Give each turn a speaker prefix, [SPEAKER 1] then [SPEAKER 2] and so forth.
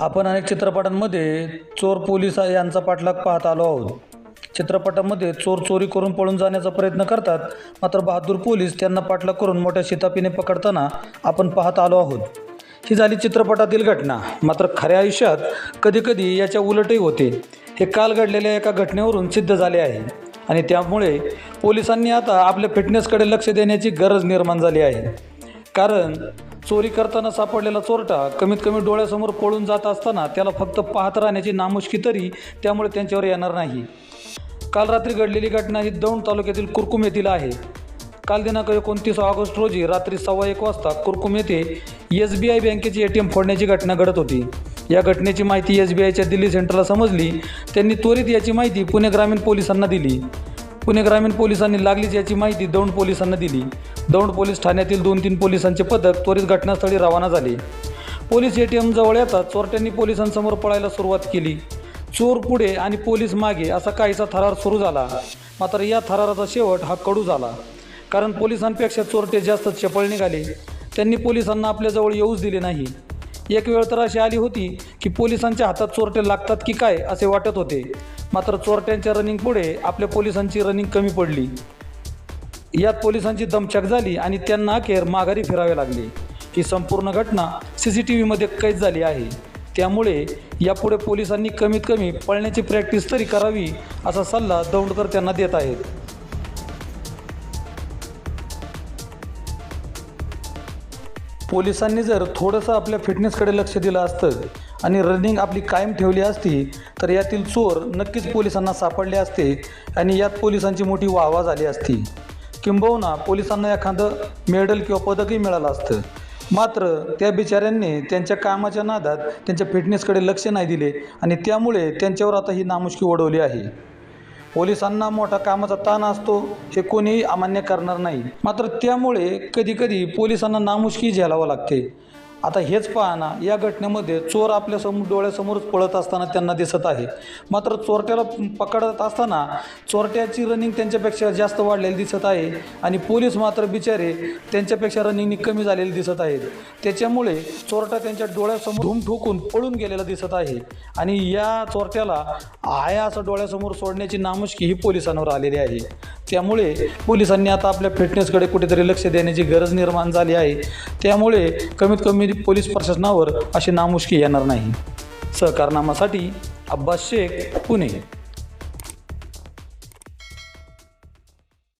[SPEAKER 1] आपण अनेक चित्रपटांमध्ये चोर पोलीस यांचा पाठलाग पाहत आलो आहोत. चित्रपटामध्ये चोर चोरी करून पळून जाण्याचा प्रयत्न करतात मात्र बहादूर पोलीस त्यांना पाठलाग करून मोठ्या शितापीने पकडताना आपण पाहत आलो आहोत. ही झाली चित्रपटातील घटना. मात्र खऱ्या आयुष्यात कधीकधी याच्या उलटही होते. हे काल घडलेल्या एका घटनेवरून सिद्ध झाले आहे आणि त्यामुळे पोलिसांनी आता आपल्या फिटनेसकडे लक्ष देण्याची गरज निर्माण झाली आहे. कारण चोरी करताना सापडलेला चोरटा कमीत कमी डोळ्यासमोर पळून जात असताना त्याला फक्त पाहत राहण्याची नामुष्की तरी त्यामुळे त्यांच्यावर येणार नाही. काल रात्री घडलेली घटना ही दौंड तालुक्यातील कुरकुम येथील आहे. काल दिनांक एकोणतीस ऑगस्ट रोजी रात्री सव्वा एक वाजता कुरकुम येथे एस बी आय बँकेची ए टी एम फोडण्याची घटना घडत होती. या घटनेची माहिती एस बी आयच्या दिल्ली सेंटरला समजली. त्यांनी त्वरित याची माहिती पुणे ग्रामीण पोलिसांना दिली. पुणे ग्रामीण पोलिसांनी लागलीच याची माहिती दौंड पोलिसांना दिली. दौंड पोलीस ठाण्यातील दोन तीन पोलिसांचे पथक त्वरित घटनास्थळी रवाना झाले. पोलीस ए टी एमजवळ येतात चोरट्यांनी पोलिसांसमोर पळायला सुरुवात केली. चोर पुढे आणि पोलीस मागे असा काहीसा थरार सुरू झाला. मात्र या थराराचा शेवट हा कडू झाला. कारण पोलिसांपेक्षा चोरटे जास्त चपळ निघाले. त्यांनी पोलिसांना आपल्याजवळ येऊच दिले नाही. एक वेळ तर अशी आली होती की पोलिसांच्या हातात चोरटे लागतात की काय असे वाटत होते. मात्र चोरट्यांच्या रनिंग पुढे आपल्या पोलिसांची रनिंग कमी पडली. यात पोलिसांची दमछाक झाली आणि त्यांना अखेर माघारी फिरावे लागले. ही संपूर्ण घटना सी सी टी व्हीमध्ये कैद झाली आहे. त्यामुळे यापुढे पोलिसांनी कमीत कमी पळण्याची प्रॅक्टिस तरी करावी असा सल्ला दौंडकर त्यांना देत आहेत. पोलिसांनी जर थोडंसं आपल्या फिटनेसकडे लक्ष दिलं असतं आणि रनिंग आपली कायम ठेवली असती तर यातील चोर नक्कीच पोलिसांना सापडले असते आणि यात पोलिसांची मोठी वाहवा झाली असती. किंबहुना पोलिसांना एखादं मेडल किंवा पदकही मिळालं असतं. मात्र त्या बिचाऱ्यांनी त्यांच्या कामाच्या नादात त्यांच्या फिटनेसकडे लक्ष नाही दिले आणि त्यामुळे त्यांच्यावर आता ही नामुष्की ओढवली आहे. पोलिसांना मोठा कामाचा ताण असतो हे कोणीही अमान्य करणार नाही. मात्र त्यामुळे कधीकधी पोलिसांना नामुष्की झेलावं लागते. आता हेच पाहना ना या घटनेमध्ये चोर आपल्यासमोर डोळ्यासमोरच पळत असताना त्यांना दिसत आहे. मात्र चोरट्याला पकडत असताना चोरट्याची रनिंग त्यांच्यापेक्षा जास्त वाढलेली दिसत आहे आणि पोलीस मात्र बिचारे त्यांच्यापेक्षा रनिंगनी कमी झालेली दिसत आहेत. त्याच्यामुळे चोरटा त्यांच्या डोळ्यासमोर धूम ठोकून पळून गेलेला दिसत आहे आणि या चोरट्याला आया असं डोळ्यासमोर सोडण्याची नामुष्की ही पोलिसांवर आलेली आहे. त्यामुळे पोलिसांनी आता आपल्या फिटनेसकडे कुठेतरी लक्ष देण्याची गरज निर्माण झाली आहे. त्यामुळे कमीत कमी पोलीस प्रशासनावर अशी नामुष्की येणार नाही. सहकारनामासाठी अब्बास शेख पुणे.